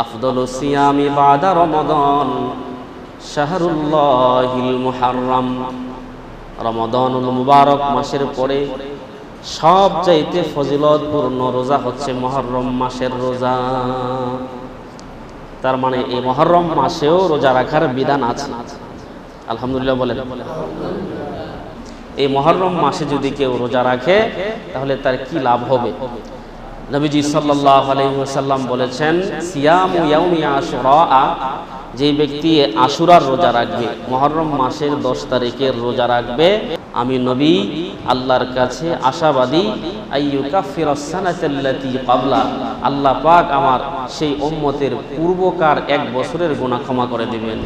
আফদল সিয়ামি বাদা রমদন, শাহরুল্লাহিল মুহাররম। রমদনুল মুবারক মাসের পরে সব চাইতে ফজিলতপূর্ণ রোজা হচ্ছে মহরম মাসের রোজা। তার মানে এই মহরম মাসেও রোজা রাখার বিধান আছে। আলহামদুলিল্লাহ বলেন। এই মহরম মাসে যদি কেউ রোজা রাখে, তাহলে তার কি লাভ হবে? নবীজি সাল্লাল্লাহু আলাইহি ওয়াসাল্লাম বলেছেন, সিয়ামু ইয়াউমি আশুরা যে ব্যক্তি আশুরার রোজা রাখবে, মহরম মাসের দশ তারিখের রোজা রাখবে, আমি নবী, আল্লাহর কাছে আশাবাদী আল্লাহ পাক আমার সেই উম্মতের পূর্বকার এক বছরের গুনাহ ক্ষমা করে দিবেন।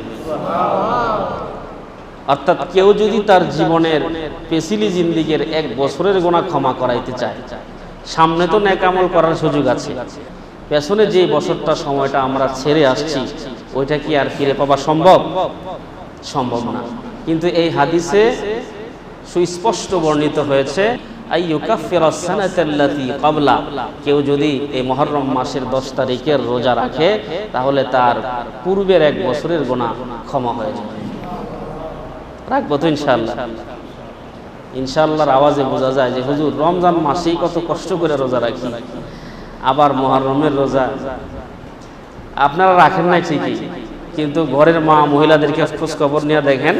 অর্থাৎ কেউ যদি তার জীবনের পেসিলি জিন্দিগের এক বছরের গোনা ক্ষমা করাইতে চায় সামনে তো ন্যাকামল করার সুযোগ আছে। পেছনে যে বছরটা সময়টা আমরা ছেড়ে আসছি, ওইটা কি আর ফিরে পাওয়া সম্ভব? সম্ভব না। কিন্তু এই হাদিসে সুস্পষ্ট বর্ণিত হয়েছে কেউ যদি এই মহরম মাসের দশ তারিখের রোজা রাখে, তাহলে তার পূর্বের এক বছরের গোনা ক্ষমা হয়ে যাবে। রাখব তো ইনশাল্লাহ ইনশাল্লাহর আওয়াজে বোঝা যায় যে হুজুর, রমজান মাসেই কত কষ্ট করে রোজা রাখি, আবার মহারমের রোজা। আপনারা রাখেন নাই ঠিকই, কিন্তু ঘরের মা মহিলাদেরকে খোঁজ খবর নিয়ে দেখেন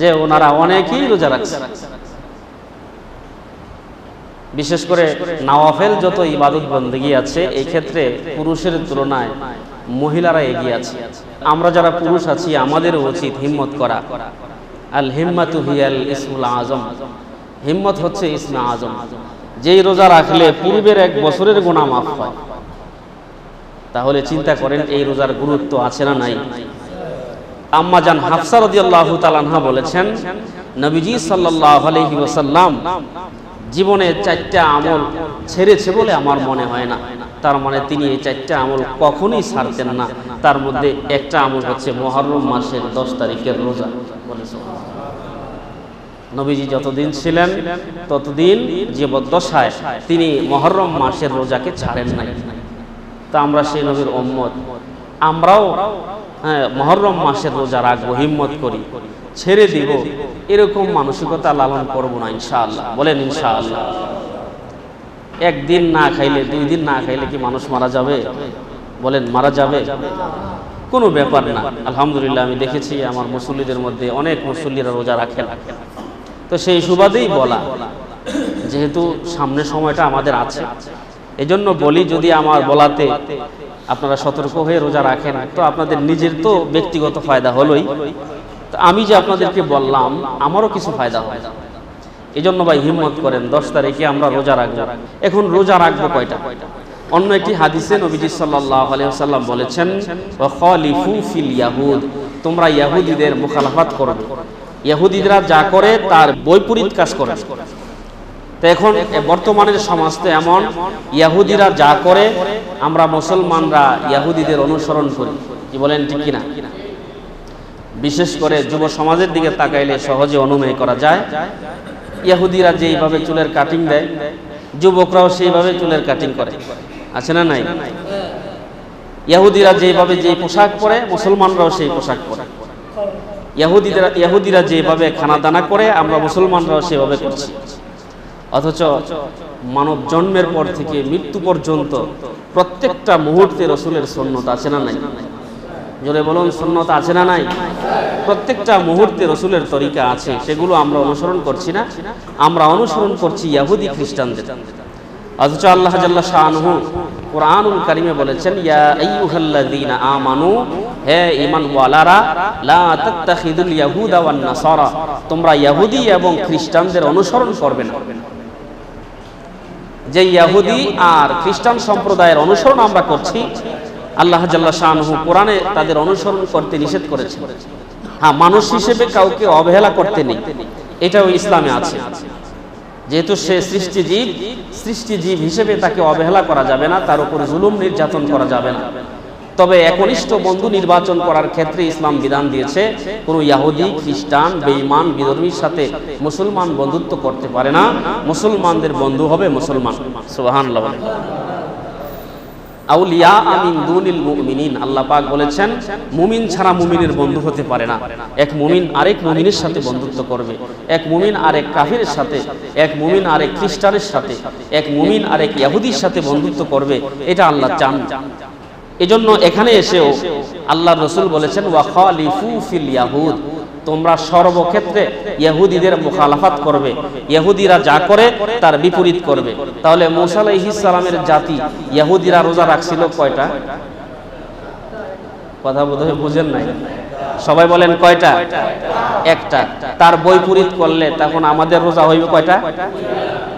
যে ওনারা অনেকেই রোজা রাখছে। বিশেষ করে নাওয়াফেল যত ইবাদত বন্দী আছে এই ক্ষেত্রে পুরুষের তুলনায় মহিলারা এগিয়ে আছে। আমরা যারা পুরুষ আছি আমাদের উচিত হিম্মত করা। আল হিম্মাতু হিয়াল ইসমুল আজম। হিম্মত হচ্ছে ইসমে আজম। যেই রোজা রাখলে পূর্বের এক বছরের গোনা মাফ হয়। তাহলে চিন্তা করেন এই রোজার গুরুত্ব আছে না নাই? আম্মাজান হাফসা রাদিয়াল্লাহু তাআলা বলেছেন নবীজি সাল্লাল্লাহু আলাইহি ওয়াসাল্লাম জীবনে চারটা আমল ছেড়েছে বলে আমার মনে হয় না। তার মানে তিনি এই চারটা আমল কখনোই ছাড়তেন না। তার মধ্যে একটা আমল হচ্ছে মহরম মাসের দশ তারিখের রোজা। নবীজি যতদিন ছিলেন, ততদিন জীবদ্দশায় তিনি মহরম মাসের রোজাকে ছাড়েন নাই। তা আমরা সেই নবীর ওম্মত আমরাও হ্যাঁ মহরম মাসের রোজা রাখব, হিম্মত করি, ছেড়ে দিব। এরকম মানসিকতা লালন করব না, ইনশাআল্লাহ। বলেন, ইনশাআল্লাহ। একদিন না খাইলে, দুই দিন না খাইলে কি মানুষ মারা যাবে? বলেন, মারা যাবে? কোনো ব্যাপার না। আলহামদুলিল্লাহ, আমি দেখেছি আমার মুসল্লিদের মধ্যে অনেক মুসল্লিরা রোজা রাখেন তো সেই সুবাদেই বলা, যেহেতু সামনে সময়টা আমাদের আছে, এজন্য বলি যদি আমার বলাতে আপনারা সতর্ক হয়ে রোজা রাখেন, তো আপনাদের নিজের তো ব্যক্তিগত ফায়দা হলোই। তো আমি যে আপনাদেরকে বললাম, আমারও কিছু ফায়দা হয়। এই জন্য ভাই হিম্মত করেন, দশ তারিখে আমরা রোজা রাখব। এখন রোজা রাখব কয়টা কয়টা? অন্য একটি হাদিসে নবীজি আলাইহি বলেছেন তোমরা ইহুদিদের মুখালাফাত করবে ইহুদিরা যা করে তার বৈপরীত কাজ করে। তো এখন বর্তমানের সমাজ তো এমন, ইয়াহুদিরা যা করে, আমরা মুসলমানরা ইয়াহুদিদের অনুসরণ করি। কি বলেন, ঠিক কিনা? বিশেষ করে যুব সমাজের দিকে তাকাইলে সহজে অনুমেয় করা যায়। ইয়াহুদিরা যেইভাবে চুলের কাটিং দেয়, যুবকরাও সেইভাবে চুলের কাটিং করে। আছে না নাই? ইয়াহুদিরা যেভাবে যে পোশাক পরে, মুসলমানরাও সেই পোশাক পরে। ইয়াহুদিরা ইয়াহুদিরা যেভাবে খানা দানা করে, আমরা মুসলমানরাও সেভাবে করছি। অথচ মানব জন্মের পর থেকে মৃত্যু পর্যন্ত প্রত্যেকটা মুহূর্তে রসুলের সন্ন্যত আছে না নাই? জোরে বলুন, সন্ন্যত আছে না নাই? প্রত্যেকটা মুহূর্তে রসুলের তরিকা আছে, সেগুলো আমরা অনুসরণ করছি না। আমরা অনুসরণ করছি ইয়াহুদি খ্রিস্টানদের। অথচ আল্লাহ জাল্লা শাহনহু কোরআনুল কারিমে বলেছেন, ইয়া আইয়ুহাল্লাযীনা আমানু, হে ঈমান ওয়ালারা লা তাত্তাখিদুল ইয়াহুদা ওয়ান নাসারা, তোমরা ইহুদি এবং খ্রিস্টানদের অনুসরণ করবে না। যে আর খ্রিস্টান সম্প্রদায়ের অনুসরণ আমরা করছি, আল্লাহ জাল্লা শাহনহু কোরআনে তাদের অনুসরণ করতে নিষেধ করেছে। হ্যাঁ মানুষ হিসেবে কাউকে অবহেলা করতে নেই। এটাও ইসলামে আছে। যেহেতু সে সৃষ্টিজীব সৃষ্টিজীব হিসেবে তাকে অবহেলা করা যাবে না তার উপর জুলুম নির্যাতন করা যাবে না। তবে একনিষ্ঠ বন্ধু নির্বাচন করার ক্ষেত্রে ইসলাম বিধান দিয়েছে কোনো ইয়াহুদি খ্রিস্টান বেঈমান বিধর্মীর সাথে মুসলমান বন্ধুত্ব করতে পারে না। মুসলমানদের বন্ধু হবে মুসলমান। সুবহানাল্লাহ। বলেন। আউলিয়া আমিন দুনিল মুমিনিন, আল্লাহ পাক বলেছেন, মুমিন ছাড়া মুমিনের বন্ধু হতে পারে না। এক মুমিন আরেক মুমিনের সাথে বন্ধুত্ব করবে। এক মুমিন আরেক কাফিরের সাথে, এক মুমিন আরেক খ্রিস্টানের সাথে, এক মুমিন আরেক ইয়াহুদির সাথে বন্ধুত্ব করবে, এটা আল্লাহ চান। এজন্য এখানে এসেও আল্লাহ রসুল বলেছেন, ওয়া খালিফু ফিল ইয়াহুদ। তোমরা সর্বক্ষেত্রে ইহুদিদের মুখালাফাত করবে। ইহুদিরা যা করে, তার বিপরীত করবে। তাহলে মুসা সালামের জাতি ইহুদিরা রোজা রাখছিল কয়টা? কথা বোধহয় বুঝেন নাই। সবাই বলেন কয়টা? একটা। তার বৈপরীত করলে তখন আমাদের রোজা হইবে কয়টা?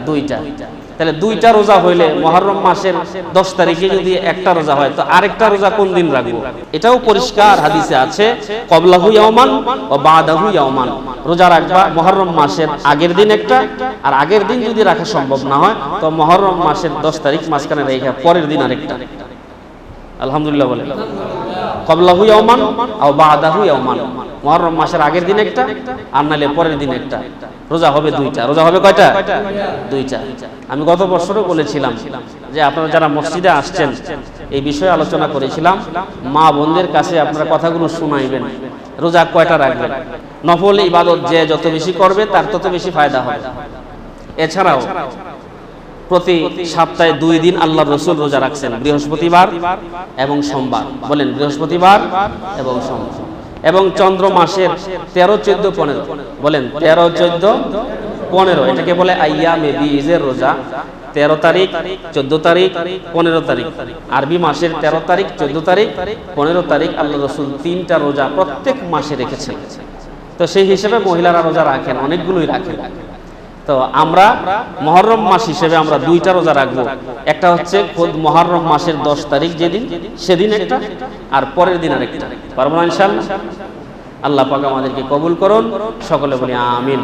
দুইটা। তাহলে দুইটা রোজা হইলে মহরম মাসের দশ তারিখে যদি একটা রোজা হয় তো আরেকটা রোজা কোন দিন রাখব? এটাও পরিষ্কার হাদিসে আছে কবলাহু ইয়াওমান ও বাদাহু ইয়াওমান। রোজা রাখবা মহরম মাসের আগের দিন একটা আর আগের দিন যদি রাখা সম্ভব না হয় তো মহরম মাসের দশ তারিখ মাঝখানে রেখে পরের দিন আরেকটা। আলহামদুলিল্লাহ বলে। কবলাহু ইয়াওমান ও বাদাহু ইয়াওমান। মহরম মাসের আগের দিন একটা আর নালে পরের দিন একটা। রোজা হবে দুইটা। রোজা হবে কয়টা? দুইটা। আমি গত বছরও বলেছিলাম যে আপনারা যারা মসজিদে আসছেন এই বিষয়ে আলোচনা করেছিলাম। মা বোনদের কাছে আপনারা কথাগুলো শুনাইবেন। রোজা কয়টা রাখবেন? নফল ইবাদত যে যত বেশি করবে তার তত বেশি ফায়দা হবে। এছাড়াও প্রতি সপ্তাহে দুই দিন আল্লাহ রসুল রোজা রাখছেন। বৃহস্পতিবার এবং সোমবার। বলেন বৃহস্পতিবার এবং সোমবার। এবং চন্দ্র মাসের তেরো, চোদ্দ, পনেরো। বলেন, তেরো, চোদ্দ, পনেরো। এটাকে বলে আইয়া মেবিজের রোজা। তেরো তারিখ, চোদ্দ তারিখ, পনেরো তারিখ। আরবি মাসের তেরো তারিখ, চোদ্দ তারিখ, পনেরো তারিখ আল্লাহ রসুল তিনটা রোজা প্রত্যেক মাসে রেখেছেন। তো সেই হিসেবে মহিলারা রোজা রাখেন, অনেকগুলোই রাখেন। তো আমরা মহরম মাস হিসেবে আমরা দুইটা রোজা রাখব। একটা হচ্ছে খোদ মহরম মাসের দশ তারিখ যেদিন, সেদিন একটা, আর পরের দিন আরেকটা। পারব না ইনশাল্লাহ আল্লাহ পাক আমাদেরকে কবুল করুন, সকলে বলি আমিন।